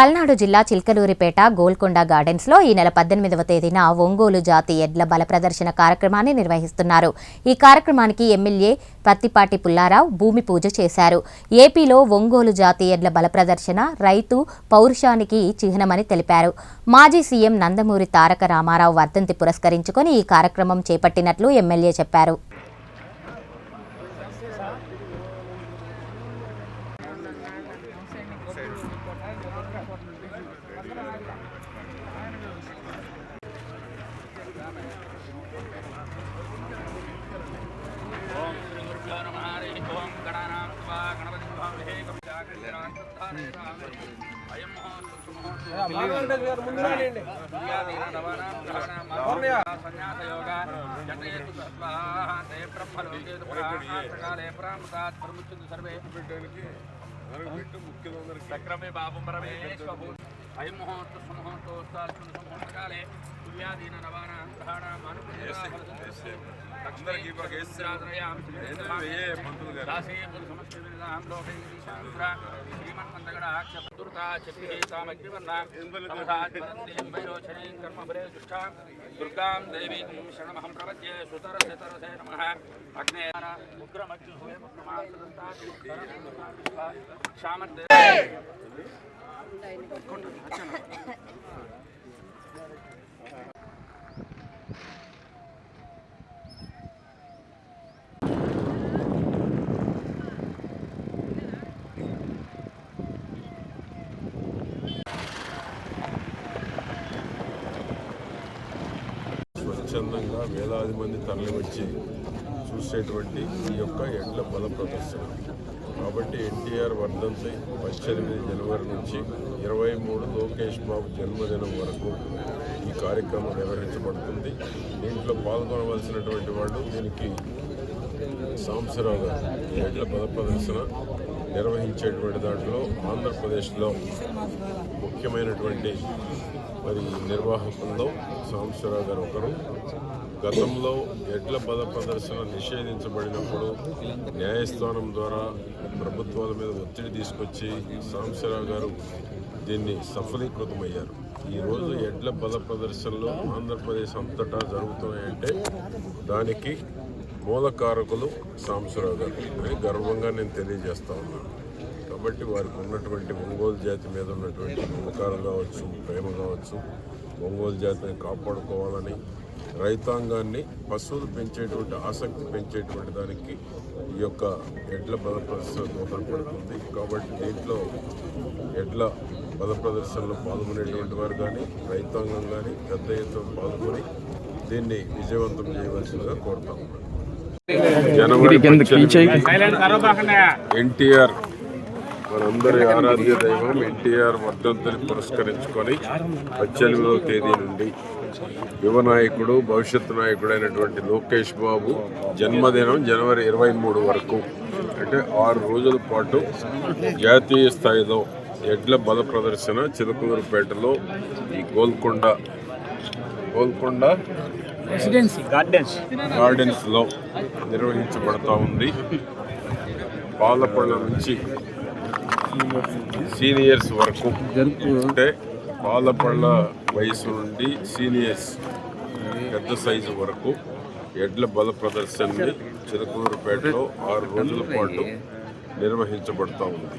పల్నాడు జిల్లా చిల్కలూరిపేట గోల్కొండ గార్డెన్స్లో ఈ నెల పద్దెనిమిదవ తేదీన ఒంగోలు జాతి ఎడ్ల బల ప్రదర్శన కార్యక్రమాన్ని నిర్వహిస్తున్నారు. ఈ కార్యక్రమానికి ఎమ్మెల్యే పత్తిపాటి పుల్లారావు భూమి పూజ చేశారు. ఏపీలో ఒంగోలు జాతి ఎడ్ల బల ప్రదర్శన రైతు పౌరుషానికి చిహ్నమని తెలిపారు. మాజీ సీఎం నందమూరి తారక రామారావు వర్ధంతి పురస్కరించుకొని ఈ కార్యక్రమం చేపట్టినట్లు ఎమ్మెల్యే చెప్పారు. ఓం గణానాం స్వా గణపతిం భావహే కవిజాగ్రహాం అయం సన్యాసయోగ సర్వే చక్రమే బాబు పరమేశ్వభూ అయం ముహూర్త సుముహూర్తోస్తాల్సిన సుముహూర్తకాలే సూర్యాదీన నవానాం గ్రహాణాం అందరికీ బాగా వేస్తారు. ఏ పంతులు గారు? దుర్గాం దేవీం శరణమహం ప్రపద్యే సుతరసే తరసే నమః అగ్నే శామర్దే స్వచ్ఛందంగా వేలాది మంది తరలివచ్చి చూసేటువంటి ఈ యొక్క ఎడ్ల బల ప్రదర్శన. కాబట్టి ఎన్టీఆర్ వర్ధంతి పద్దెనిమిది జనవరి నుంచి ఇరవై మూడు లోకేష్ బాబు జన్మదినం వరకు ఈ కార్యక్రమం నిర్వహించబడుతుంది. దీంట్లో పాల్గొనవలసినటువంటి వాళ్ళు దీనికి సాంబశివరావు గారు పద ప్రదర్శన నిర్వహించేటువంటి దాంట్లో ఆంధ్రప్రదేశ్లో ముఖ్యమైనటువంటి మరి నిర్వాహకుల్లో సాంబశివరావు గారు ఒకరు. గతంలో ఎడ్ల పద ప్రదర్శన నిషేధించబడినప్పుడు న్యాయస్థానం ద్వారా ప్రభుత్వాల మీద ఒత్తిడి తీసుకొచ్చి సాంబశివరావు గారు దీన్ని సఫలీకృతమయ్యారు. ఈరోజు ఎడ్ల పద ప్రదర్శనలు ఆంధ్రప్రదేశ్ అంతటా జరుగుతున్నాయంటే దానికి మూలకారకులు సాంబశివరావు గారు. అని గర్వంగా నేను తెలియజేస్తా ఉన్నాను. కాబట్టి వారికి ఉన్నటువంటి ఒంగోలు జాతి మీద ఉన్నటువంటి మమకారం కావచ్చు ప్రేమ కావచ్చు ఒంగోలు జాతిని కాపాడుకోవాలని రైతాంగాన్ని పశువులు పెంచేటువంటి ఆసక్తి పెంచేటువంటి దానికి ఈ యొక్క ఎడ్ల బల ప్రదర్శన దోహదపడుతుంది. కాబట్టి దీంట్లో ఎడ్ల బల ప్రదర్శనలో పాల్గొనేటువంటి వారు కానీ రైతాంగం కానీ పెద్ద ఎత్తున పాల్గొని దీన్ని విజయవంతం చేయవలసిందిగా కోరుతా ఉన్నాను. జనవరి ఎన్టీఆర్ మనందరి ఆరాధ్య దైవం ఎన్టీఆర్ వర్ధంతిని పురస్కరించుకొని పద్దెనిమిదవ తేదీ నుండి యువ నాయకుడు భవిష్యత్తు నాయకుడైనటువంటి లోకేష్ బాబు జన్మదినం జనవరి ఇరవై మూడు వరకు. అంటే ఆరు రోజుల పాటు జాతీయ స్థాయిలో ఎడ్ల బల ప్రదర్శన చిలకలూరుపేటలో ఈ గోల్కొండ గోల్కొండ గార్డెన్స్లో నిర్వహించబడతా ఉంది. పాలపళ్ళ నుంచి సీనియర్స్ వరకు అంటే పాలపళ్ళ వయసు నుండి సీనియర్స్ పెద్ద సైజు వరకు ఎడ్ల బల ప్రదర్శనని చిలకూరుపేటలో ఆరు రోజుల పాటు నిర్వహించబడతా ఉంది.